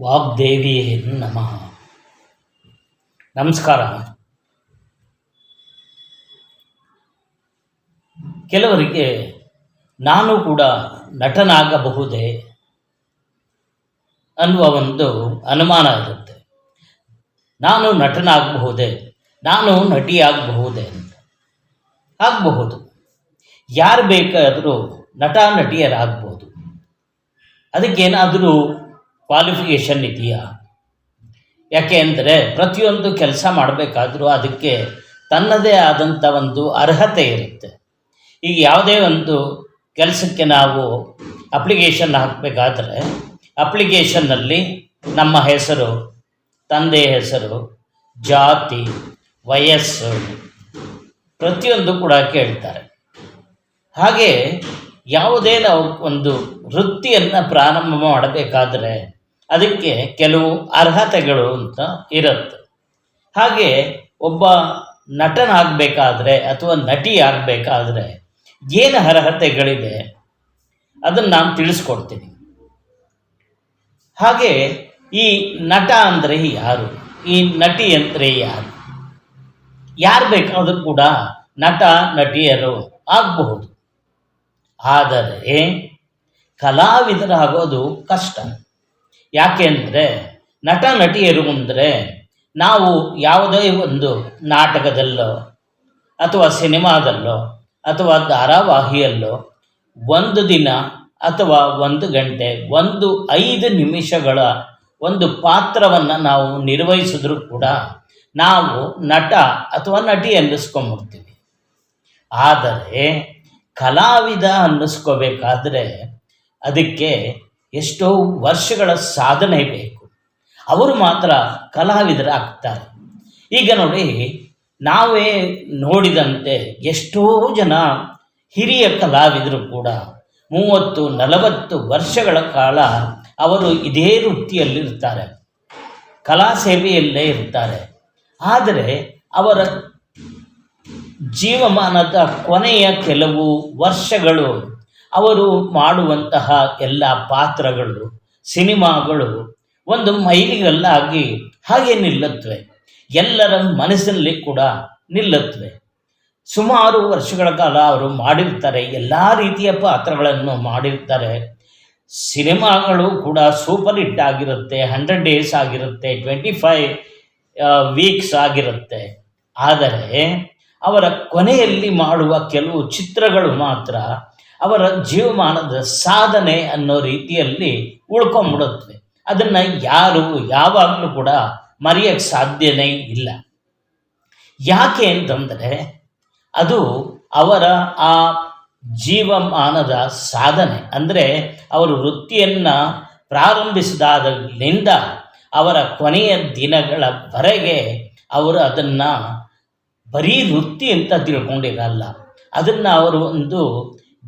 ವಾಗ್ದೇವಿಯೇ ನಮಃ. ನಮಸ್ಕಾರ. ಕೆಲವರಿಗೆ ನಾನು ಕೂಡ ನಟನಾಗಬಹುದೇ ಅನ್ನುವ ಒಂದು ಅನುಮಾನ ಇರುತ್ತೆ. ನಾನು ನಟನಾಗಬಹುದೇ, ನಾನು ನಟಿಯಾಗಬಹುದೇ ಅಂತ. ಆಗಬಹುದು. ಯಾರು ಬೇಕಾದರೂ ನಟ, ನಟಿಯರಾಗ್ಬೋದು. ಅದಕ್ಕೇನಾದರೂ ಕ್ವಾಲಿಫಿಕೇಷನ್ ಇದೆಯಾ? ಯಾಕೆ ಅಂದರೆ ಪ್ರತಿಯೊಂದು ಕೆಲಸ ಮಾಡಬೇಕಾದ್ರೂ ಅದಕ್ಕೆ ತನ್ನದೇ ಆದಂಥ ಒಂದು ಅರ್ಹತೆ ಇರುತ್ತೆ. ಈಗ ಯಾವುದೇ ಒಂದು ಕೆಲಸಕ್ಕೆ ನಾವು ಅಪ್ಲಿಕೇಶನ್ ಹಾಕಬೇಕಾದ್ರೆ ಅಪ್ಲಿಕೇಶನ್ನಲ್ಲಿ ನಮ್ಮ ಹೆಸರು, ತಂದೆ ಹೆಸರು, ಜಾತಿ, ವಯಸ್ಸು ಪ್ರತಿಯೊಂದು ಕೂಡ ಕೇಳ್ತಾರೆ. ಹಾಗೆ ಯಾವುದೇ ನಾವು ಒಂದು ವೃತ್ತಿಯನ್ನು ಪ್ರಾರಂಭ ಮಾಡಬೇಕಾದ್ರೆ ಅದಕ್ಕೆ ಕೆಲವು ಅರ್ಹತೆಗಳು ಅಂತ ಇರುತ್ತೆ. ಹಾಗೆ ಒಬ್ಬ ನಟನಾಗಬೇಕಾದ್ರೆ ಅಥವಾ ನಟಿ ಆಗಬೇಕಾದ್ರೆ ಏನು ಅರ್ಹತೆಗಳಿದೆ ಅದನ್ನು ನಾನು ತಿಳಿಸ್ಕೊಡ್ತೀನಿ. ಹಾಗೆ ಈ ನಟ ಅಂದರೆ ಯಾರು? ಈ ನಟಿ ಅಂದರೆ ಯಾರು? ಯಾರು ಬೇಕಾದರೂ ಕೂಡ ನಟ, ನಟಿಯರು ಆಗಬಹುದು. ಆದರೆ ಕಲಾವಿದರಾಗೋದು ಕಷ್ಟ. ಯಾಕೆ ಅಂದರೆ ನಟ ನಟಿಯರು ಅಂದರೆ ನಾವು ಯಾವುದೇ ಒಂದು ನಾಟಕದಲ್ಲೋ ಅಥವಾ ಸಿನಿಮಾದಲ್ಲೋ ಅಥವಾ ಧಾರಾವಾಹಿಯಲ್ಲೋ ಒಂದು ದಿನ ಅಥವಾ ಒಂದು ಗಂಟೆ, ಒಂದು ಐದು ನಿಮಿಷಗಳ ಒಂದು ಪಾತ್ರವನ್ನು ನಾವು ನಿರ್ವಹಿಸಿದ್ರೂ ಕೂಡ ನಾವು ನಟ ಅಥವಾ ನಟಿ ಅನ್ನಿಸ್ಕೊಂಬಿಡ್ತೀವಿ ಆದರೆ ಕಲಾವಿದ ಅನ್ನಿಸ್ಕೋಬೇಕಾದ್ರೆ ಅದಕ್ಕೆ ಎಷ್ಟೋ ವರ್ಷಗಳ ಸಾಧನೆ ಬೇಕು. ಅವರು ಮಾತ್ರ ಕಲಾವಿದರಾಗ್ತಾರೆ. ಈಗ ನೋಡಿ, ನಾವೇ ನೋಡಿದಂತೆ ಎಷ್ಟೋ ಜನ ಹಿರಿಯ ಕಲಾವಿದರು ಕೂಡ ಮೂವತ್ತು, ನಲವತ್ತು ವರ್ಷಗಳ ಕಾಲ ಅವರು ಇದೇ ವೃತ್ತಿಯಲ್ಲಿರ್ತಾರೆ ಕಲಾ ಸೇವೆಯಲ್ಲೇ ಇರ್ತಾರೆ ಆದರೆ ಅವರ ಜೀವಮಾನದ ಕೊನೆಯ ಕೆಲವು ವರ್ಷಗಳು ಅವರು ಮಾಡುವಂತಹ ಎಲ್ಲ ಪಾತ್ರಗಳು, ಸಿನಿಮಾಗಳು ಒಂದು ಮೈಲಿಗಲ್ಲಾಗಿ ಹಾಗೆ ನಿಲ್ಲತ್ವೆ ಎಲ್ಲರ ಮನಸ್ಸಿನಲ್ಲಿ ಕೂಡ ನಿಲ್ಲತ್ವೆ ಸುಮಾರು ವರ್ಷಗಳ ಕಾಲ ಅವರು ಮಾಡಿರ್ತಾರೆ, ಎಲ್ಲ ರೀತಿಯ ಪಾತ್ರಗಳನ್ನು ಮಾಡಿರ್ತಾರೆ. ಸಿನಿಮಾಗಳು ಕೂಡ ಸೂಪರ್ ಹಿಟ್ ಆಗಿರುತ್ತೆ, ಹಂಡ್ರೆಡ್ ಡೇಸ್ ಆಗಿರುತ್ತೆ, ಟ್ವೆಂಟಿ ಫೈವ್ ವೀಕ್ಸ್ ಆಗಿರುತ್ತೆ. ಆದರೆ ಅವರ ಕೊನೆಯಲ್ಲಿ ಮಾಡುವ ಕೆಲವು ಚಿತ್ರಗಳು ಮಾತ್ರ ಅವರ ಜೀವಮಾನದ ಸಾಧನೆ ಅನ್ನೋ ರೀತಿಯಲ್ಲಿ ಉಳ್ಕೊಂಬಿಡುತ್ತವೆ. ಅದನ್ನು ಯಾರು ಯಾವಾಗಲೂ ಕೂಡ ಮರೆಯೋಕ್ಕೆ ಸಾಧ್ಯನೇ ಇಲ್ಲ. ಯಾಕೆ ಅಂತಂದರೆ ಅದು ಅವರ ಆ ಜೀವಮಾನದ ಸಾಧನೆ. ಅಂದರೆ ಅವರು ವೃತ್ತಿಯನ್ನು ಪ್ರಾರಂಭಿಸಿದಾಗಲಿಂದ ಅವರ ಕೊನೆಯ ದಿನಗಳವರೆಗೆ ಅವರು ಅದನ್ನು ಬರೀ ವೃತ್ತಿ ಅಂತ ತಿಳ್ಕೊಂಡಿರಲ್ಲ. ಅದನ್ನು ಅವರು ಒಂದು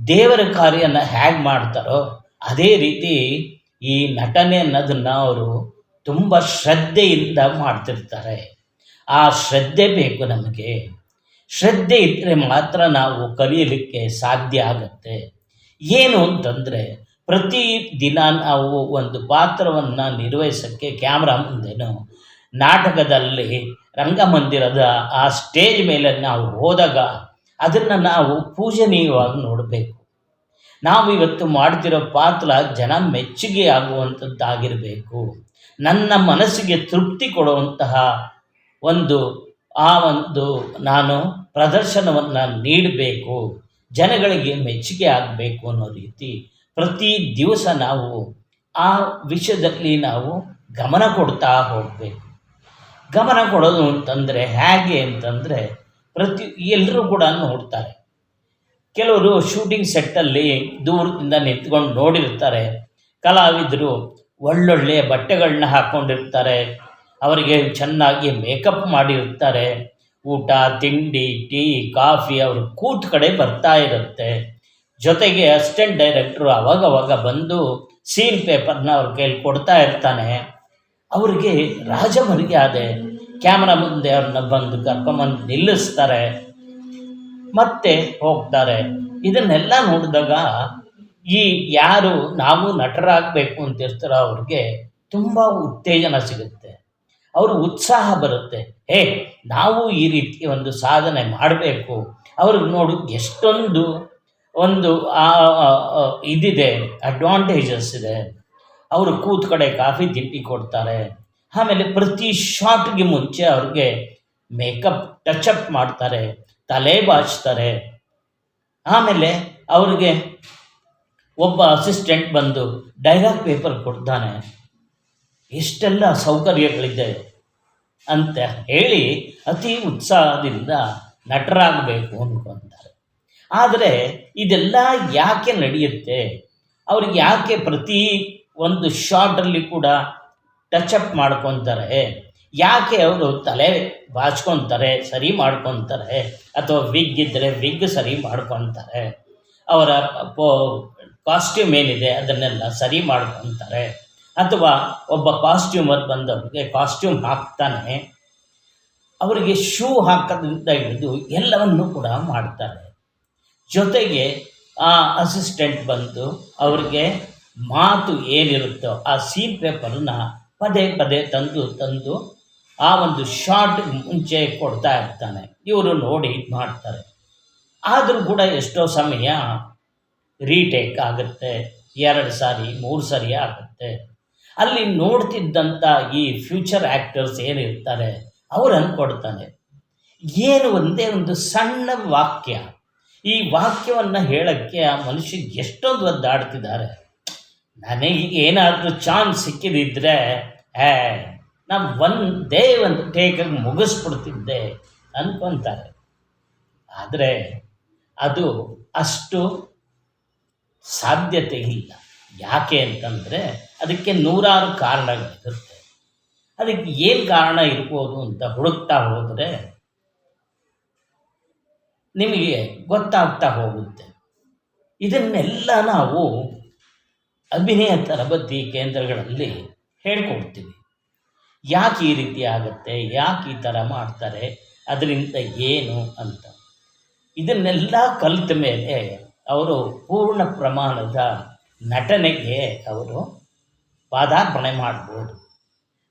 ದೇವರ ಕಾರ್ಯನ ಹೇಗೆ ಮಾಡ್ತಾರೋ ಅದೇ ರೀತಿ ಈ ನಟನೆ ಅನ್ನೋದನ್ನು ಅವರು ತುಂಬ ಶ್ರದ್ಧೆಯಿಂದ ಮಾಡ್ತಿರ್ತಾರೆ. ಆ ಶ್ರದ್ಧೆ ಬೇಕು ನಮಗೆ. ಶ್ರದ್ಧೆ ಇದ್ದರೆ ಮಾತ್ರ ನಾವು ಕಲಿಯಲಿಕ್ಕೆ ಸಾಧ್ಯ ಆಗುತ್ತೆ. ಏನು ಅಂತಂದರೆ ಪ್ರತಿ ದಿನ ನಾವು ಒಂದು ಪಾತ್ರವನ್ನು ನಿರ್ವಹಿಸೋಕ್ಕೆ ಕ್ಯಾಮ್ರಾ ಮುಂದೇನು ನಾಟಕದಲ್ಲಿ ರಂಗಮಂದಿರದ ಆ ಸ್ಟೇಜ್ ಮೇಲೆ ನಾವು ಹೋದಾಗ ಅದನ್ನು ನಾವು ಪೂಜನೀಯವಾಗಿ ನೋಡಬೇಕು. ನಾವು ಇವತ್ತು ಮಾಡ್ತಿರೋ ಪಾತ್ರ ಜನ ಮೆಚ್ಚುಗೆ ಆಗುವಂಥದ್ದಾಗಿರಬೇಕು ನನ್ನ ಮನಸ್ಸಿಗೆ ತೃಪ್ತಿ ಕೊಡುವಂತಹ ಒಂದು, ಆ ಒಂದು ನಾನು ಪ್ರದರ್ಶನವನ್ನು ನೀಡಬೇಕು. ಜನಗಳಿಗೆ ಮೆಚ್ಚುಗೆ ಆಗಬೇಕು ಅನ್ನೋ ರೀತಿ ಪ್ರತಿ ದಿವಸ ನಾವು ಆ ವಿಷಯದಲ್ಲಿ ನಾವು ಗಮನ ಕೊಡ್ತಾ ಹೋಗಬೇಕು. ಗಮನ ಕೊಡೋದು ಅಂತಂದರೆ ಹೇಗೆ ಅಂತಂದರೆ ಪ್ರತಿ ಎಲ್ಲರೂ ಕೂಡ ನೋಡ್ತಾರೆ ಕೆಲವರು ಶೂಟಿಂಗ್ ಸೆಟ್ಟಲ್ಲಿ ದೂರದಿಂದ ನಿಂತ್ಕೊಂಡು ನೋಡಿರ್ತಾರೆ ಕಲಾವಿದರು ಒಳ್ಳೊಳ್ಳೆಯ ಬಟ್ಟೆಗಳನ್ನ ಹಾಕ್ಕೊಂಡಿರ್ತಾರೆ ಅವರಿಗೆ ಚೆನ್ನಾಗಿ ಮೇಕಪ್ ಮಾಡಿರ್ತಾರೆ ಊಟ, ತಿಂಡಿ, ಟೀ, ಕಾಫಿ ಅವರು ಕೂತ್ ಕಡೆ ಬರ್ತಾ ಇರುತ್ತೆ. ಜೊತೆಗೆ ಅಸಿಸ್ಟೆಂಟ್ ಡೈರೆಕ್ಟ್ರು ಅವಾಗವಾಗ ಬಂದು ಸೀನ್ ಪೇಪರ್ನ ಅವ್ರ ಕೈಲಿ ಕೊಡ್ತಾ ಇರ್ತಾನೆ. ಅವ್ರಿಗೆ ರಾಜಮರ್ಯಾದೆ ಕ್ಯಾಮ್ರಾ ಮುಂದೆ ಅವ್ರನ್ನ ಬಂದು ಕರ್ಕೊಂಬಂದು ನಿಲ್ಲಿಸ್ತಾರೆ. ಮತ್ತೆ ಹೋಗ್ತಾರೆ. ಇದನ್ನೆಲ್ಲ ನೋಡಿದಾಗ ಈ ಯಾರು ನಾವು ನಟರಾಗಬೇಕು ಅಂತಿರ್ತಾರೋ ಅವ್ರಿಗೆ ತುಂಬ ಉತ್ತೇಜನ ಸಿಗುತ್ತೆ. ಅವರು ಉತ್ಸಾಹ ಬರುತ್ತೆ. ಹೇ, ನಾವು ಈ ರೀತಿ ಒಂದು ಸಾಧನೆ ಮಾಡಬೇಕು. ಅವ್ರಿಗೆ ನೋಡು, ಎಷ್ಟೊಂದು ಒಂದು ಇದಿದೆ ಅಡ್ವಾಂಟೇಜಸ್ ಇದೆ. ಅವರು ಕೂತ್ಕಡೆ ಕಾಫಿ ತಿಂಡಿ ಕೊಡ್ತಾರೆ. ಆಮೇಲೆ ಪ್ರತಿ ಶಾಟ್ಗೆ ಮುಂಚೆ ಅವ್ರಿಗೆ ಮೇಕಪ್ ಟಚಪ್ ಮಾಡ್ತಾರೆ, ತಲೆ ಬಾಚ್ತಾರೆ. ಆಮೇಲೆ ಅವ್ರಿಗೆ ಒಬ್ಬ ಅಸಿಸ್ಟೆಂಟ್ ಬಂದು ಡೈಲಾಗ್ ಪೇಪರ್ ಕೊಡ್ತಾನೆ. ಎಷ್ಟೆಲ್ಲ ಸೌಕರ್ಯಗಳಿದೆ ಅಂತ ಹೇಳಿ ಅತಿ ಉತ್ಸಾಹದಿಂದ ನಟರಾಗಬೇಕು ಅಂದ್ಕೊತಾರೆ ಆದರೆ ಇದೆಲ್ಲ ಯಾಕೆ ನಡೆಯುತ್ತೆ? ಅವ್ರಿಗೆ ಯಾಕೆ ಪ್ರತಿ ಒಂದು ಶಾರ್ಟಲ್ಲಿ ಕೂಡ ಟಚಪ್ ಮಾಡ್ಕೊತಾರೆ. ಯಾಕೆ ಅವರು ತಲೆ ಬಾಚ್ಕೊತಾರೆ, ಸರಿ ಮಾಡ್ಕೊತಾರೆ, ಅಥವಾ ವಿಗ್ ಇದ್ದರೆ ವಿಗ್ ಸರಿ ಮಾಡ್ಕೊತಾರೆ, ಅವರ ಕಾಸ್ಟ್ಯೂಮ್ ಏನಿದೆ ಅದನ್ನೆಲ್ಲ ಸರಿ ಮಾಡ್ಕೊತಾರೆ, ಅಥವಾ ಒಬ್ಬ ಕಾಸ್ಟ್ಯೂಮರ್ ಬಂದವರಿಗೆ ಕಾಸ್ಟ್ಯೂಮ್ ಹಾಕ್ತಾನೆ, ಅವರಿಗೆ ಶೂ ಹಾಕೋದ್ರಿಂದ ಹಿಡಿದು ಎಲ್ಲವನ್ನು ಕೂಡ ಮಾಡ್ತಾರೆ. ಜೊತೆಗೆ ಆ ಅಸಿಸ್ಟೆಂಟ್ ಬಂದು ಅವರಿಗೆ ಮಾತು ಏನಿರುತ್ತೋ ಆ ಸೀನ್ ಪೇಪರನ್ನ ಪದೇ ಪದೇ ತಂದು ತಂದು ಆ ಒಂದು ಶಾರ್ಟ್ ಮುಂಚೆ ಕೊಡ್ತಾ ಇರ್ತಾನೆ. ಇವರು ನೋಡಿ ಮಾಡ್ತಾರೆ. ಆದರೂ ಕೂಡ ಎಷ್ಟೋ ಸಮಯ ರೀಟೇಕ್ ಆಗುತ್ತೆ. ಎರಡು ಸಾರಿ, ಮೂರು ಸಾರಿ ಆಗುತ್ತೆ. ಅಲ್ಲಿ ನೋಡ್ತಿದ್ದಂಥ ಈ ಫ್ಯೂಚರ್ ಆ್ಯಕ್ಟರ್ಸ್ ಏನಿರ್ತಾರೆ ಅವ್ರು ಅಂದ್ಕೊಡ್ತಾನೆ ಏನು ಒಂದೇ ಒಂದು ಸಣ್ಣ ವಾಕ್ಯ. ಈ ವಾಕ್ಯವನ್ನು ಹೇಳೋಕ್ಕೆ ಆ ಮನುಷ್ಯ ಎಷ್ಟೊಂದು ಒದ್ದಾಡ್ತಿದ್ದಾರೆ. ನನಗೆ ಏನಾದರೂ ಚಾನ್ಸ್ ಸಿಕ್ಕಿದಿದ್ರೆ ಏ ನಾನು ಒಂದೇ ಒಂದು ಟೇಕಾಗಿ ಮುಗಿಸ್ಬಿಡ್ತಿದ್ದೆ ಅಂದ್ಕೊತಾರೆ ಆದರೆ ಅದು ಅಷ್ಟು ಸಾಧ್ಯತೆ ಇಲ್ಲ. ಯಾಕೆ ಅಂತಂದರೆ ಅದಕ್ಕೆ ನೂರಾರು ಕಾರಣಗಳಿರುತ್ತೆ ಅದಕ್ಕೆ ಏನು ಕಾರಣ ಇರ್ಬೋದು ಅಂತ ಹುಡುಕ್ತಾ ಹೋದರೆ ನಿಮಗೆ ಗೊತ್ತಾಗ್ತಾ ಹೋಗುತ್ತೆ. ಇದನ್ನೆಲ್ಲ ನಾವು ಅಭಿನಯ ತರಬೇತಿ ಕೇಂದ್ರಗಳಲ್ಲಿ ಹೇಳ್ಕೊಡ್ತೀವಿ. ಯಾಕೆ ಈ ರೀತಿ ಆಗುತ್ತೆ? ಯಾಕೆ ಈ ಥರ ಮಾಡ್ತಾರೆ? ಅದರಿಂದ ಏನು ಅಂತ. ಇದನ್ನೆಲ್ಲ ಕಲಿತ ಮೇಲೆ ಅವರು ಪೂರ್ಣ ಪ್ರಮಾಣದ ನಟನೆಗೆ ಅವರು ಪಾದಾರ್ಪಣೆ ಮಾಡ್ಬೋದು.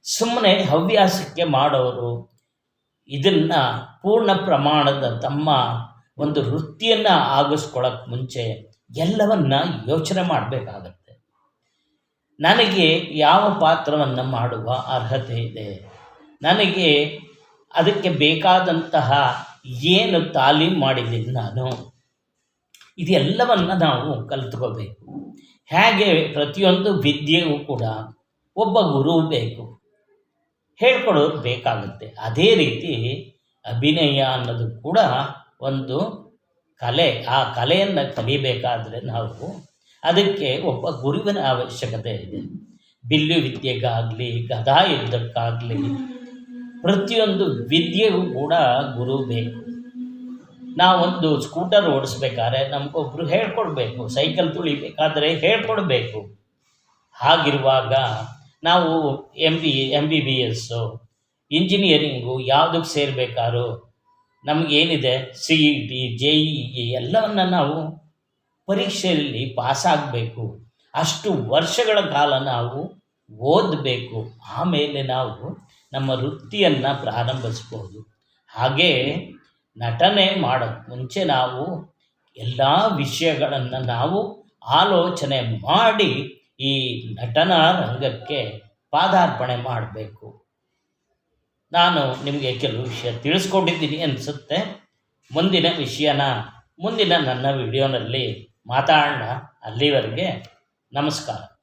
ಸುಮ್ಮನೆ ಹವ್ಯಾಸಕ್ಕೆ ಮಾಡೋರು ಇದನ್ನು ಪೂರ್ಣ ಪ್ರಮಾಣದ ತಮ್ಮ ಒಂದು ವೃತ್ತಿಯನ್ನು ಆಗಿಸ್ಕೊಳ್ಳೋಕ್ಕೆ ಮುಂಚೆ ಎಲ್ಲವನ್ನ ಯೋಚನೆ ಮಾಡಬೇಕಾಗತ್ತೆ. ನನಗೆ ಯಾವ ಪಾತ್ರವನ್ನು ಮಾಡುವ ಅರ್ಹತೆ ಇದೆ? ನನಗೆ ಅದಕ್ಕೆ ಬೇಕಾದಂತಹ ಏನು ತಾಲೀಮ್ ಮಾಡಿದ್ದೀನಿ ನಾನು? ಇದೆಲ್ಲವನ್ನು ನಾವು ಕಲಿತ್ಕೋಬೇಕು. ಹೇಗೆ ಪ್ರತಿಯೊಂದು ವಿದ್ಯೆಗೂ ಕೂಡ ಒಬ್ಬ ಗುರು ಬೇಕು. ಹೇಳ್ಕೊಡೋದು ಬೇಕಾಗುತ್ತೆ. ಅದೇ ರೀತಿ ಅಭಿನಯ ಅನ್ನೋದು ಕೂಡ ಒಂದು ಕಲೆ. ಆ ಕಲೆಯನ್ನು ಕಲಿಬೇಕಾದರೆ ನಾವು ಅದಕ್ಕೆ ಒಬ್ಬ ಗುರುವಿನ ಅವಶ್ಯಕತೆ ಇದೆ. ಬಿಲ್ಲು ವಿದ್ಯೆಗಾಗಲಿ, ಗದಾ ಯುದ್ಧಕ್ಕಾಗಲಿ ಪ್ರತಿಯೊಂದು ವಿದ್ಯೆಗೂ ಕೂಡ ಗುರು ಬೇಕು. ನಾವೊಂದು ಸ್ಕೂಟರ್ ಓಡಿಸ್ಬೇಕಾದ್ರೆ ನಮಗೊಬ್ರು ಹೇಳ್ಕೊಡ್ಬೇಕು, ಸೈಕಲ್ ತುಳಿಬೇಕಾದ್ರೆ ಹೇಳ್ಕೊಡ್ಬೇಕು. ಹಾಗಿರುವಾಗ ನಾವು M B M B B S engineering ಯಾವುದಕ್ಕೆ ಸೇರಬೇಕಾದ್ರೂ ನಮಗೇನಿದೆ C E T J E E ಎಲ್ಲವನ್ನು ನಾವು ಪರೀಕ್ಷೆಯಲ್ಲಿ ಪಾಸಾಗಬೇಕು. ಅಷ್ಟು ವರ್ಷಗಳ ಕಾಲ ನಾವು ಓದಬೇಕು. ಆಮೇಲೆ ನಾವು ನಮ್ಮ ವೃತ್ತಿಯನ್ನು ಪ್ರಾರಂಭಿಸ್ಬೋದು. ಹಾಗೇ ನಟನೆ ಮಾಡೋಕ್ಕೆ ಮುಂಚೆ ನಾವು ಎಲ್ಲ ವಿಷಯಗಳನ್ನು ನಾವು ಆಲೋಚನೆ ಮಾಡಿ ಈ ನಟನಾ ರಂಗಕ್ಕೆ ಪಾದಾರ್ಪಣೆ ಮಾಡಬೇಕು. ನಾನು ನಿಮಗೆ ಕೆಲವು ವಿಷಯ ತಿಳಿಸ್ಕೊಟ್ಟಿದ್ದೀನಿ ಅನಿಸುತ್ತೆ. ಮುಂದಿನ ವಿಷಯನ, ಮುಂದಿನ ನನ್ನ ವಿಡಿಯೋನಲ್ಲಿ ಮಾತಾಡೋಣ ಅಲ್ಲಿವರೆಗೆ ನಮಸ್ಕಾರ.